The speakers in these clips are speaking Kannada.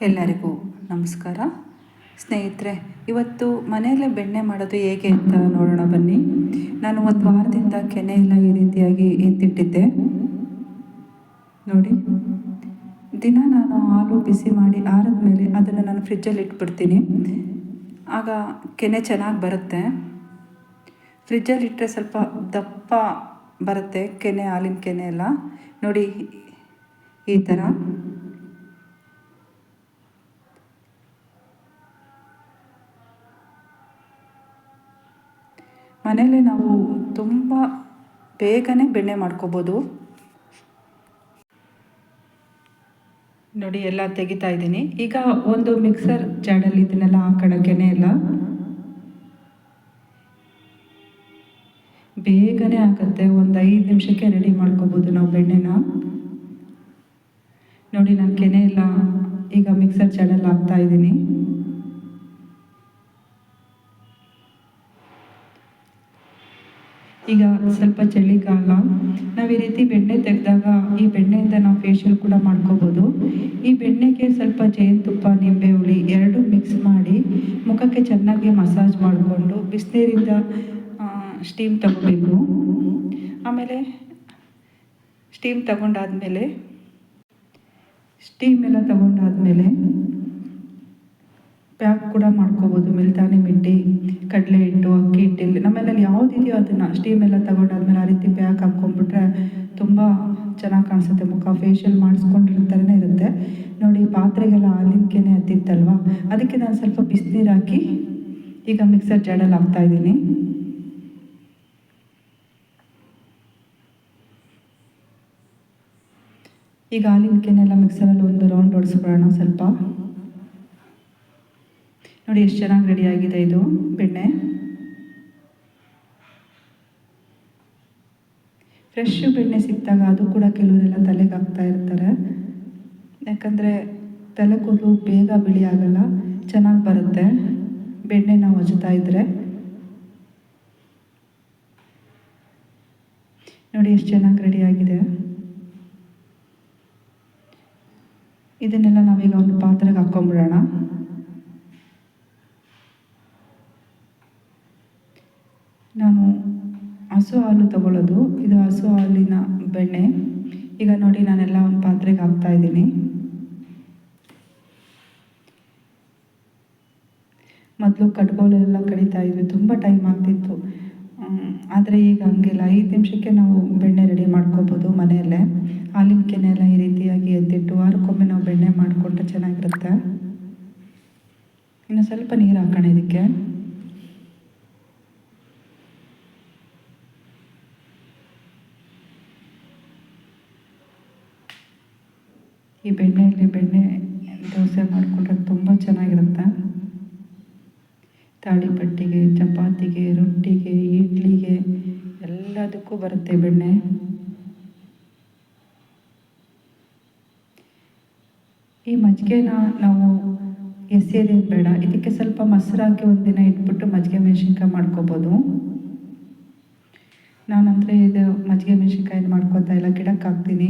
ಎಲ್ಲರಿಗೂ ನಮಸ್ಕಾರ. ಸ್ನೇಹಿತರೆ, ಇವತ್ತು ಮನೆಯಲ್ಲೇ ಬೆಣ್ಣೆ ಮಾಡೋದು ಹೇಗೆ ಅಂತ ನೋಡೋಣ ಬನ್ನಿ. ನಾನು ಒಂದು ವಾರದಿಂದ ಕೆನೆ ಎಲ್ಲ ಈ ರೀತಿಯಾಗಿ ಎತ್ತಿಟ್ಟಿದ್ದೆ. ನೋಡಿ. ದಿನ ನಾನು ಹಾಲು ಬಿಸಿ ಮಾಡಿ ಆರದ ಮೇಲೆ ಅದನ್ನು ನಾನು ಫ್ರಿಜ್ಜಲ್ಲಿ ಇಟ್ಬಿಡ್ತೀನಿ. ಆಗ ಕೆನೆ ಚೆನ್ನಾಗಿ ಬರುತ್ತೆ. ಫ್ರಿಜ್ಜಲ್ಲಿ ಇಟ್ಟರೆ ಸ್ವಲ್ಪ ದಪ್ಪ ಬರುತ್ತೆ ಕೆನೆ, ಹಾಲಿನ ಕೆನೆ ಎಲ್ಲ. ನೋಡಿ ಈ ಥರ. ಮನೇಲಿ ನಾವು ತುಂಬ ಬೇಗನೆ ಬೆಣ್ಣೆ ಮಾಡ್ಕೋಬೋದು. ನೋಡಿ, ಎಲ್ಲ ತೆಗಿತಾ ಇದ್ದೀನಿ. ಈಗ ಒಂದು ಮಿಕ್ಸರ್ ಜಾಡಲ್ಲಿ ಇದನ್ನೆಲ್ಲ ಹಾಕೊಳ್ಳೋಕ್ಕೇನೆ ಎಲ್ಲ. ಬೇಗನೆ ಆಗುತ್ತೆ. ಒಂದು ಐದು ನಿಮಿಷಕ್ಕೆ ರೆಡಿ ಮಾಡ್ಕೋಬೋದು ನಾವು ಬೆಣ್ಣೆನ. ನೋಡಿ ನಾನು ಕೆನೆ ಎಲ್ಲ ಈಗ ಮಿಕ್ಸರ್ ಜಾಡಲ್ಲಿ ಹಾಕ್ತಾ ಇದ್ದೀನಿ. ಈಗ ಸ್ವಲ್ಪ ಚಳಿಗಾಲ ನಾವು ಈ ರೀತಿ ಬೆಣ್ಣೆ ತೆಗೆದಾಗ ಈ ಬೆಣ್ಣೆಯಿಂದ ನಾವು ಫೇಶಿಯಲ್ ಕೂಡ ಮಾಡ್ಕೋಬೋದು. ಈ ಬೆಣ್ಣೆಗೆ ಸ್ವಲ್ಪ ಜೇನುತುಪ್ಪ ನಿಂಬೆ ಹುಳಿ ಎರಡು ಮಿಕ್ಸ್ ಮಾಡಿ ಮುಖಕ್ಕೆ ಚೆನ್ನಾಗಿ ಮಸಾಜ್ ಮಾಡಿಕೊಂಡು ಬಿಸಿನೀರಿಂದ ಸ್ಟೀಮ್ ತಗೋಬೇಕು. ಆಮೇಲೆ ಸ್ಟೀಮ್ ತಗೊಂಡಾದ್ಮೇಲೆ ಸ್ಟೀಮ್ ಎಲ್ಲ ತಗೊಂಡಾದ್ಮೇಲೆ ಪ್ಯಾಕ್ ಕೂಡ ಮಾಡ್ಕೋಬೋದು. ಮಿಲ್ತಾನಿ ಮಿಟ್ಟಿ, ಕಡಲೆ ಹಿಟ್ಟು, ಅಕ್ಕಿ ಹಿಟ್ಟಿಲ್ಲಿ. ಯಾವ್ದು ಯಾವುದಿದೆಯೋ ಅದನ್ನು ಸ್ಟೀಮ್ ಎಲ್ಲ ತಗೊಂಡಾದ್ಮೇಲೆ ಆ ರೀತಿ ಪ್ಯಾಕ್ ಹಾಕ್ಕೊಂಡ್ಬಿಟ್ರೆ ತುಂಬ ಚೆನ್ನಾಗಿ ಕಾಣಿಸುತ್ತೆ. ಮುಖ ಫೇಶಿಯಲ್ ಮಾಡಿಸ್ಕೊಂಡಿರ್ತಾರೇ ಇರುತ್ತೆ. ನೋಡಿ, ಪಾತ್ರೆಗೆಲ್ಲ ಆಲಿಂಕೆನೆ ಹತ್ತಿತ್ತಲ್ವಾ? ಅದಕ್ಕೆ ನಾನು ಸ್ವಲ್ಪ ಬಿಸಿನೀರು ಹಾಕಿ ಈಗ ಮಿಕ್ಸರ್ ಜಾಡಲ್ಲಿ ಹಾಕ್ತಾ ಇದ್ದೀನಿ. ಈಗ ಹಾಲಿನ ಕೆನೆಲ್ಲ ಮಿಕ್ಸರಲ್ಲಿ ಒಂದು ರೌಂಡ್ ಹೊಡೆಸ್ಬಿಡೋಣ ಸ್ವಲ್ಪ. ನೋಡಿ ಎಷ್ಟು ಚೆನ್ನಾಗಿ ರೆಡಿಯಾಗಿದೆ ಇದು ಬೆಣ್ಣೆ. ಫ್ರೆಶ್ ಬೆಣ್ಣೆ ಸಿಕ್ಕಿದಾಗ ಅದು ಕೂಡ ಕೆಲವರೆಲ್ಲ ತಲೆಗೆ ಹಾಕ್ತಾ ಇರ್ತಾರೆ. ಯಾಕಂದರೆ ತಲೆ ಕೂದಲು ಬೇಗ ಬಿಳಿ ಆಗಲ್ಲ, ಚೆನ್ನಾಗಿ ಬರುತ್ತೆ. ಬೆಣ್ಣೆ ನಾವು ಹಚ್ತಾ ಇದ್ದರೆ ನೋಡಿ ಎಷ್ಟು ಚೆನ್ನಾಗಿ ರೆಡಿಯಾಗಿದೆ ಇದನ್ನೆಲ್ಲ ನಾವೀಗ ಒಂದು ಪಾತ್ರೆಗೆ ಹಾಕ್ಕೊಂಬಿಡೋಣ ನಾನು ಹಸು ಹಾಲು ತಗೊಳ್ಳೋದು. ಇದು ಹಸು ಹಾಲಿನ ಬೆಣ್ಣೆ. ಈಗ ನೋಡಿ ನಾನೆಲ್ಲ ಒಂದು ಪಾತ್ರೆಗೆ ಹಾಕ್ತಾ ಇದ್ದೀನಿ. ಮೊದಲು ಕಟ್ಗೋಲೆಲ್ಲ ಕಡಿತಾ ಇದ್ವಿ. ತುಂಬ ಟೈಮ್ ಆಗ್ತಿತ್ತು. ಆದರೆ ಈಗ ಹಂಗಿಲ್ಲ. ಐದು ನಿಮಿಷಕ್ಕೆ ನಾವು ಬೆಣ್ಣೆ ರೆಡಿ ಮಾಡ್ಕೋಬೋದು ಮನೆಯಲ್ಲೇ. ಹಾಲಿನ ಕೆನೆ ಎಲ್ಲ ಈ ರೀತಿಯಾಗಿ ಎದ್ದಿಟ್ಟು ವಾರಕ್ಕೊಮ್ಮೆ ನಾವು ಬೆಣ್ಣೆ ಮಾಡಿಕೊಟ್ರೆ ಚೆನ್ನಾಗಿರುತ್ತೆ. ಇನ್ನು ಸ್ವಲ್ಪ ನೀರು ಹಾಕೋಣ ಇದಕ್ಕೆ. ಈ ಬೆಣ್ಣೆಯಲ್ಲಿ ಬೆಣ್ಣೆ ದೋಸೆ ಮಾಡಿಕೊಂಡ್ರೆ ತುಂಬ ಚೆನ್ನಾಗಿರುತ್ತೆ. ತಾಳಿಪಟ್ಟಿಗೆ ಚಪಾತಿಗೆ, ರೊಟ್ಟಿಗೆ, ಇಡ್ಲಿಗೆ ಎಲ್ಲದಕ್ಕೂ ಬರುತ್ತೆ ಬೆಣ್ಣೆ. ಈ ಮಜ್ಜಿಗೆನ ನಾವು ಎಸೆಯೋದೇನು ಬೇಡ. ಇದಕ್ಕೆ ಸ್ವಲ್ಪ ಮೊಸರು ಹಾಕಿ ಒಂದಿನ ಇಟ್ಬಿಟ್ಟು ಮಜ್ಜಿಗೆ ಮೆಣಸಿನ್ಕಾಯಿ ಮಾಡ್ಕೋಬೋದು. ನಾನಂದರೆ ಇದು ಮಜ್ಜಿಗೆ ಮೆಣಸಿನ್ಕಾಯಿ ಮಾಡ್ಕೋತಾ ಇಲ್ಲ ಗಿಡಕ್ಕೆ ಹಾಕ್ತೀನಿ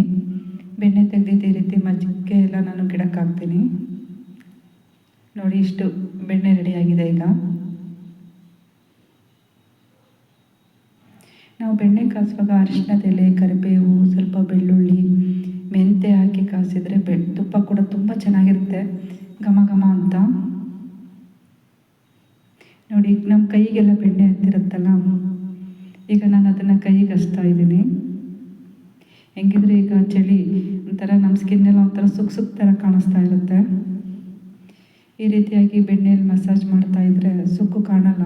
ಬೆಣ್ಣೆ ತೆಗೆದಿದ್ದು ರೀತಿ ಮಜ್ಜಿಗೆ ಎಲ್ಲ ನಾನು ಗಿಡಕ್ಕೆ ಹಾಕ್ತೀನಿ. ನೋಡಿ ಇಷ್ಟು ಬೆಣ್ಣೆ ರೆಡಿಯಾಗಿದೆ ಈಗ. ನಾವು ಬೆಣ್ಣೆ ಕಾಸುವಾಗ ಅರಿಶಿಣದ ಎಲೆ ಕರಿಬೇವು, ಸ್ವಲ್ಪ ಬೆಳ್ಳುಳ್ಳಿ, ಮೆಂತೆ ಹಾಕಿ ಕಾಸಿದರೆ ಬೆ, ತುಪ್ಪ ಕೂಡ ತುಂಬ ಚೆನ್ನಾಗಿರುತ್ತೆ. ಘಮ ಘಮ ಅಂತ. ನೋಡಿ, ನಮ್ಮ ಕೈಗೆಲ್ಲ ಬೆಣ್ಣೆ ಹತ್ತಿರುತ್ತಲ್ಲ? ಈಗ ನಾನು ಅದನ್ನು ಕೈಗೆ ಹಚ್ತಾ ಇದ್ದೀನಿ. ಹೆಂಗಿದ್ರೆ ಈಗ ಚಳಿ, ಒಂಥರ ನಮ್ಮ ಸ್ಕಿನ್ನೆಲ್ಲ ಒಂಥರ ಸುಕ್ ಸುಕ್ ಥರ ಕಾಣಿಸ್ತಾ ಇರುತ್ತೆ. ಈ ರೀತಿಯಾಗಿ ಬೆಣ್ಣೆಯಲ್ಲಿ ಮಸಾಜ್ ಮಾಡ್ತಾ ಇದ್ರೆ ಸುಕ್ಕು ಕಾಣಲ್ಲ.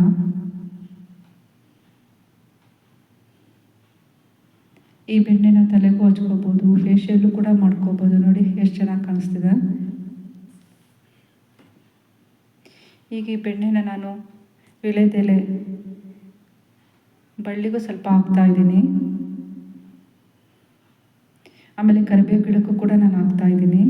ಈ ಬೆಣ್ಣೆನ ತಲೆಗೂ ಹಚ್ಕೋಬೋದು ಫೇಶಿಯಲ್ಲು ಕೂಡ ಮಾಡ್ಕೋಬೋದು. ನೋಡಿ, ಎಷ್ಟು ಚೆನ್ನಾಗಿ ಕಾಣಿಸ್ತಿದೆ. ಈಗ ಈ ಬೆಣ್ಣೆನ ನಾನು ವಿಳೆದೆಲೆ ಬಳ್ಳಿಗೂ ಸ್ವಲ್ಪ ಹಾಕ್ತಾ ಇದ್ದೀನಿ. ಆಮೇಲೆ ಕರಿಬೇವು ಗಿಡಕ್ಕೂ ಕೂಡ ನಾನು ಹಾಕ್ತಾ ಇದ್ದೀನಿ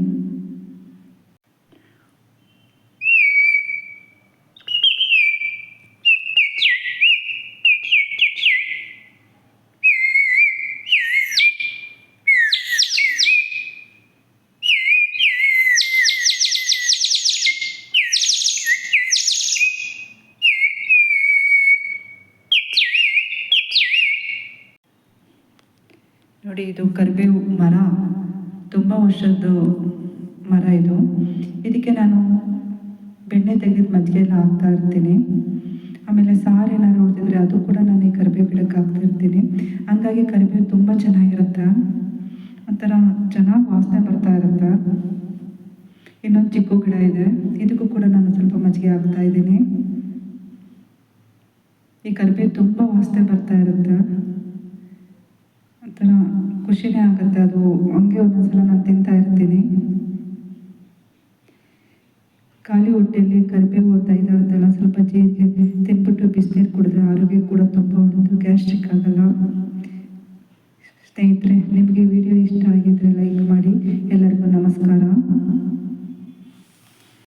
ನೋಡಿ, ಇದು ಕರಿಬೇವು ಮರ. ತುಂಬ ವರ್ಷದ್ದು ಮರ ಇದು. ಇದಕ್ಕೆ ನಾನು ಬೆಣ್ಣೆ ತೆಗೆದು ಮಜ್ಜಿಗೆಲ್ಲ ಹಾಕ್ತಾ ಇರ್ತೀನಿ. ಆಮೇಲೆ ಸಾರು ಏನಾದ್ರು ಉಳಿದಿದ್ರೆ ಅದು ಕೂಡ ನಾನು ಈ ಕರಿಬೇವು ಗಿಡಕ್ಕೆ ಹಾಕ್ತಾ ಇರ್ತೀನಿ. ಹಂಗಾಗಿ ಕರಿಬೇವು ತುಂಬ ಚೆನ್ನಾಗಿರುತ್ತೆ. ಒಂಥರ ಚೆನ್ನಾಗಿ ವಾಸನೆ ಬರ್ತಾ ಇರುತ್ತೆ. ಇನ್ನೊಂದು ಚಿಕ್ಕ ಗಿಡ ಇದೆ. ಇದಕ್ಕೂ ಕೂಡ ನಾನು ಸ್ವಲ್ಪ ಮಜ್ಜಿಗೆ ಹಾಕ್ತಾ ಇದ್ದೀನಿ. ಈ ಕರಿಬೇವು ತುಂಬ ವಾಸನೆ ಬರ್ತಾ ಇರುತ್ತೆ. ಒಂಥರ ಖುಷಿನೇ ಆಗುತ್ತೆ. ಅದು ಹಂಗೆ ಒಂದೊಂದ್ಸಲ ನಾನು ತಿಂತಾ ಇರ್ತೀನಿ. ಖಾಲಿ ಹೊಟ್ಟೆಯಲ್ಲಿ ಕರಿಬೇವು ಅಂತ ಇದಾಗುತ್ತಲ್ಲ ಸ್ವಲ್ಪ ಜೀರಿಗೆ ತಿನ್ಬಿಟ್ಟು ಬಿಸಿನೀರು ಕುಡಿದ್ರೆ ಆರೋಗ್ಯ ಕೂಡ ತುಂಬ ಒಳ್ಳೆಯದು ಗ್ಯಾಸ್ಟ್ರಿಕ್ ಆಗಲ್ಲ. ಸ್ನೇಹಿತರೆ, ನಿಮಗೆ ವಿಡಿಯೋ ಇಷ್ಟ ಆಗಿದ್ರೆ ಲೈಕ್ ಮಾಡಿ, ಎಲ್ಲರಿಗೂ ನಮಸ್ಕಾರ.